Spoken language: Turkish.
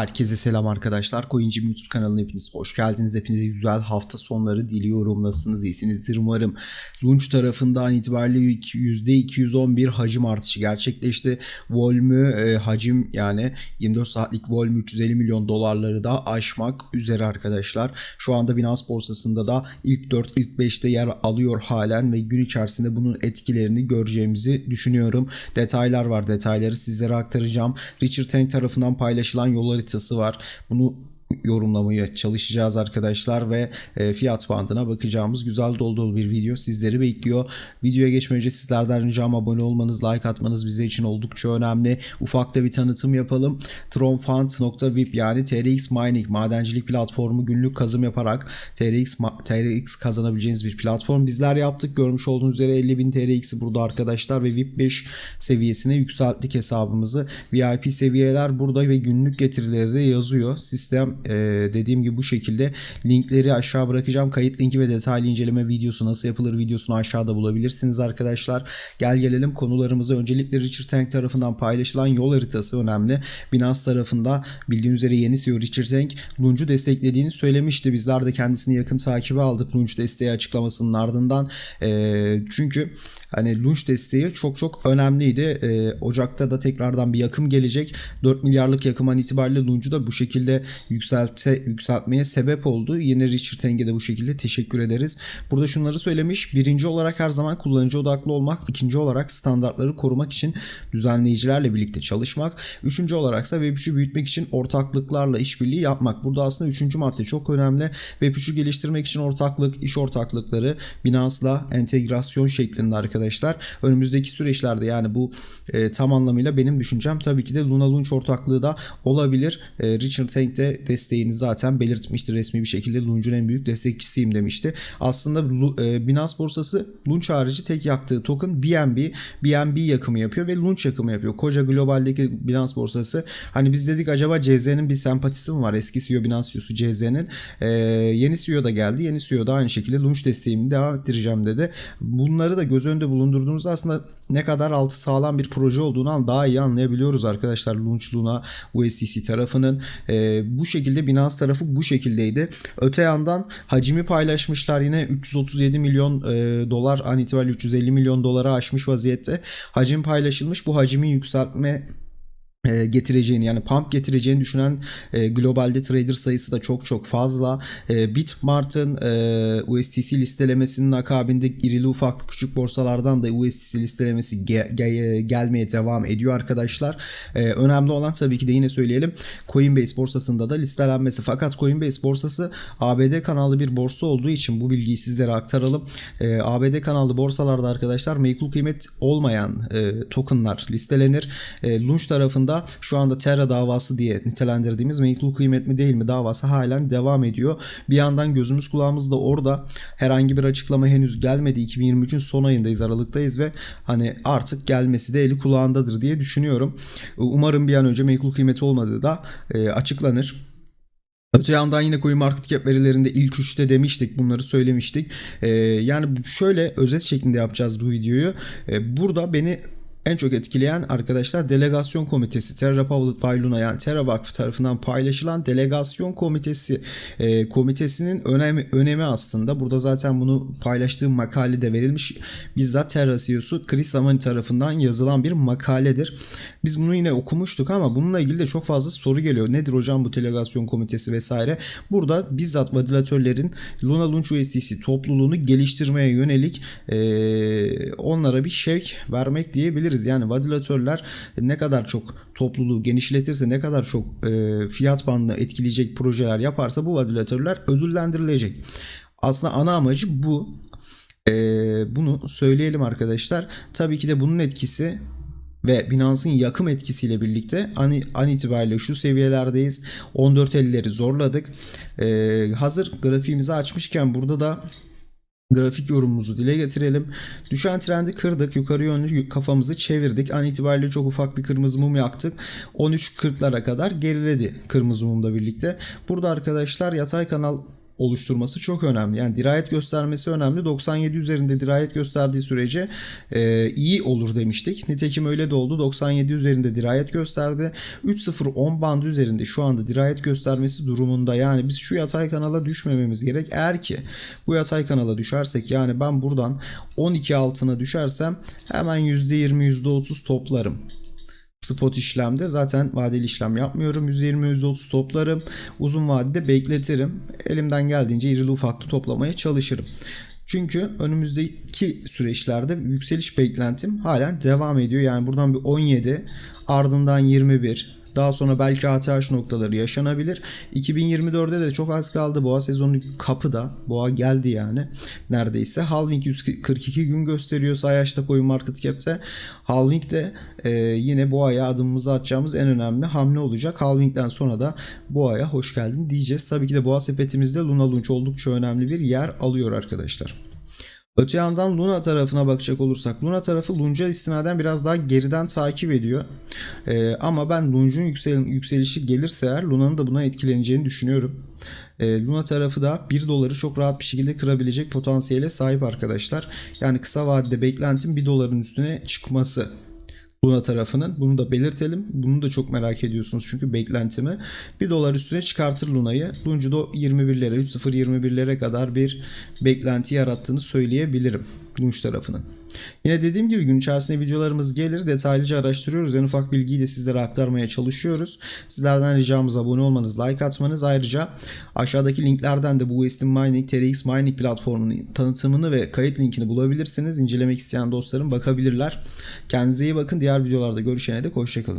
Herkese selam arkadaşlar. Coincim YouTube kanalına hepiniz hoş geldiniz. Hepinize güzel hafta sonları diliyorum. Nasılsınız? İyisinizdir umarım. Launch tarafından itibariyle %211 hacim artışı gerçekleşti. Volümü e, hacim yani 24 saatlik volümü 350 milyon dolarları da aşmak üzere arkadaşlar. Şu anda Binance borsasında da ilk 4 ilk 5'te yer alıyor halen ve gün içerisinde bunun etkilerini göreceğimizi düşünüyorum. Detaylar var. Detayları sizlere aktaracağım. Richard Tank tarafından paylaşılan yol haritası var. Bunu yorumlamaya çalışacağız arkadaşlar ve e, fiyat bandına bakacağımız güzel dolu dolu bir video sizleri bekliyor. Videoya geçmeden önce sizlerden ricam abone olmanız, like atmanız bize için oldukça önemli. Ufakta bir tanıtım yapalım. Tronfund.vip yani TRX Mining madencilik platformu günlük kazım yaparak TRX TRX kazanabileceğiniz bir platform bizler yaptık. Görmüş olduğunuz üzere 50.000 TRX'i burada arkadaşlar ve VIP 5 seviyesine yükselttik hesabımızı. VIP seviyeler burada ve günlük getirileri de yazıyor. Sistem e, dediğim gibi bu şekilde linkleri aşağı bırakacağım. Kayıt linki ve detaylı inceleme videosu nasıl yapılır videosunu aşağıda bulabilirsiniz arkadaşlar. Gel gelelim konularımıza. Öncelikle Richard Tank tarafından paylaşılan yol haritası önemli. Binance tarafında bildiğiniz üzere yeni CEO Richard Tank Lunge'u desteklediğini söylemişti. Bizler de kendisini yakın takibe aldık Lunge desteği açıklamasının ardından. E, çünkü hani Lunge desteği çok çok önemliydi. E, Ocak'ta da tekrardan bir yakım gelecek. 4 milyarlık yakım an itibariyle Lunge'u da bu şekilde yükselte, yükseltmeye sebep oldu. Yine Richard Teng'e de bu şekilde teşekkür ederiz. Burada şunları söylemiş. Birinci olarak her zaman kullanıcı odaklı olmak. ikinci olarak standartları korumak için düzenleyicilerle birlikte çalışmak. Üçüncü olaraksa Web3'ü büyütmek için ortaklıklarla işbirliği yapmak. Burada aslında üçüncü madde çok önemli. Web3'ü geliştirmek için ortaklık, iş ortaklıkları Binance'la entegrasyon şeklinde arkadaşlar. Önümüzdeki süreçlerde yani bu e, tam anlamıyla benim düşüncem tabii ki de Luna Launch ortaklığı da olabilir. E, Richard Tank de desteğini zaten belirtmişti resmi bir şekilde. Launch'un en büyük destekçisiyim demişti. Aslında e, Binance borsası Launch harici tek yaktığı token BNB. BNB yakımı yapıyor ve Launch yakımı yapıyor. Koca globaldeki Binance borsası. Hani biz dedik acaba CZ'nin bir sempatisi mi var? Eski CEO Binance CEO'su CZ'nin. E, yeni CEO da geldi. Yeni CEO da aynı şekilde Launch desteğimi devam ettireceğim dedi. Bunları da göz önünde bulundurduğumuzda aslında ne kadar altı sağlam bir proje olduğunu daha iyi anlayabiliyoruz arkadaşlar. Launch Luna USDC tarafının. E, bu şekilde Binance tarafı bu şekildeydi. Öte yandan hacmi paylaşmışlar yine 337 milyon e, dolar an itibariyle 350 milyon dolara aşmış vaziyette. Hacim paylaşılmış. Bu hacmi yükseltme getireceğini yani pump getireceğini düşünen e, globalde trader sayısı da çok çok fazla. E, Bitmart'ın e, USDC listelemesinin akabinde irili ufak küçük borsalardan da USDC listelemesi ge- ge- gelmeye devam ediyor arkadaşlar. E, önemli olan tabii ki de yine söyleyelim Coinbase borsasında da listelenmesi. Fakat Coinbase borsası ABD kanallı bir borsa olduğu için bu bilgiyi sizlere aktaralım. E, ABD kanallı borsalarda arkadaşlar meykul kıymet olmayan e, tokenlar listelenir. E, Launch tarafında şu anda Terra davası diye nitelendirdiğimiz menkul kıymet mi değil mi davası halen devam ediyor. Bir yandan gözümüz kulağımız da orada herhangi bir açıklama henüz gelmedi. 2023'ün son ayındayız Aralık'tayız ve hani artık gelmesi de eli kulağındadır diye düşünüyorum. Umarım bir an önce menkul kıymeti olmadığı da e, açıklanır. Öte yandan yine CoinMarketCap verilerinde ilk üçte demiştik bunları söylemiştik. Ee, yani şöyle özet şeklinde yapacağız bu videoyu. Ee, burada beni en çok etkileyen arkadaşlar delegasyon komitesi Terra Republic by Luna yani Terra Vakfı tarafından paylaşılan delegasyon komitesi e, komitesinin önemi, önemi aslında burada zaten bunu paylaştığım makalede verilmiş bizzat Terra CEO'su Chris Amani tarafından yazılan bir makaledir. Biz bunu yine okumuştuk ama bununla ilgili de çok fazla soru geliyor. Nedir hocam bu delegasyon komitesi vesaire. Burada bizzat validatörlerin Luna Launch USDC topluluğunu geliştirmeye yönelik e, onlara bir şevk vermek diyebiliriz diyebiliriz. Yani validatörler ne kadar çok topluluğu genişletirse ne kadar çok e, fiyat bandını etkileyecek projeler yaparsa bu validatörler ödüllendirilecek. Aslında ana amacı bu. E, bunu söyleyelim arkadaşlar. Tabii ki de bunun etkisi ve Binance'ın yakım etkisiyle birlikte an, an itibariyle şu seviyelerdeyiz. 14.50'leri zorladık. Ee, hazır grafiğimizi açmışken burada da grafik yorumumuzu dile getirelim. Düşen trendi kırdık. Yukarı yönlü kafamızı çevirdik. An itibariyle çok ufak bir kırmızı mum yaktık. 13.40'lara kadar geriledi kırmızı mumla birlikte. Burada arkadaşlar yatay kanal oluşturması çok önemli. Yani dirayet göstermesi önemli. 97 üzerinde dirayet gösterdiği sürece e, iyi olur demiştik. Nitekim öyle de oldu. 97 üzerinde dirayet gösterdi. 3.0-10 bandı üzerinde şu anda dirayet göstermesi durumunda. Yani biz şu yatay kanala düşmememiz gerek. Eğer ki bu yatay kanala düşersek yani ben buradan 12 altına düşersem hemen %20 %30 toplarım spot işlemde zaten vadeli işlem yapmıyorum. %20 %30 toplarım. Uzun vadede bekletirim. Elimden geldiğince irili ufaklı toplamaya çalışırım. Çünkü önümüzdeki süreçlerde yükseliş beklentim halen devam ediyor. Yani buradan bir 17 ardından 21 daha sonra belki ATH noktaları yaşanabilir. 2024'de de çok az kaldı. Boğa sezonu kapıda. Boğa geldi yani. Neredeyse. Halving 142 gün gösteriyor Sayaç'ta Coin Market Cap'te. Halving de e, yine Boğa'ya adımımızı atacağımız en önemli hamle olacak. Halving'den sonra da Boğa'ya hoş geldin diyeceğiz. Tabii ki de Boğa sepetimizde Luna Launch oldukça önemli bir yer alıyor arkadaşlar. Öte yandan Luna tarafına bakacak olursak Luna tarafı Lunge'a istinaden biraz daha geriden takip ediyor. Ee, ama ben Lunge'un yüksel, yükselişi gelirse eğer Luna'nın da buna etkileneceğini düşünüyorum. Ee, Luna tarafı da 1 doları çok rahat bir şekilde kırabilecek potansiyele sahip arkadaşlar. Yani kısa vadede beklentim 1 doların üstüne çıkması. Luna tarafının. Bunu da belirtelim. Bunu da çok merak ediyorsunuz çünkü beklentimi. 1 dolar üstüne çıkartır Luna'yı. Lunge'da 21'lere 3.0-21'lere kadar bir beklenti yarattığını söyleyebilirim. Lunge tarafının. Yine dediğim gibi gün içerisinde videolarımız gelir. Detaylıca araştırıyoruz. En ufak bilgiyi de sizlere aktarmaya çalışıyoruz. Sizlerden ricamız abone olmanız, like atmanız. Ayrıca aşağıdaki linklerden de bu Westin Mining, TRX Mining platformunun tanıtımını ve kayıt linkini bulabilirsiniz. İncelemek isteyen dostlarım bakabilirler. Kendinize iyi bakın. Diğer videolarda görüşene dek hoşçakalın.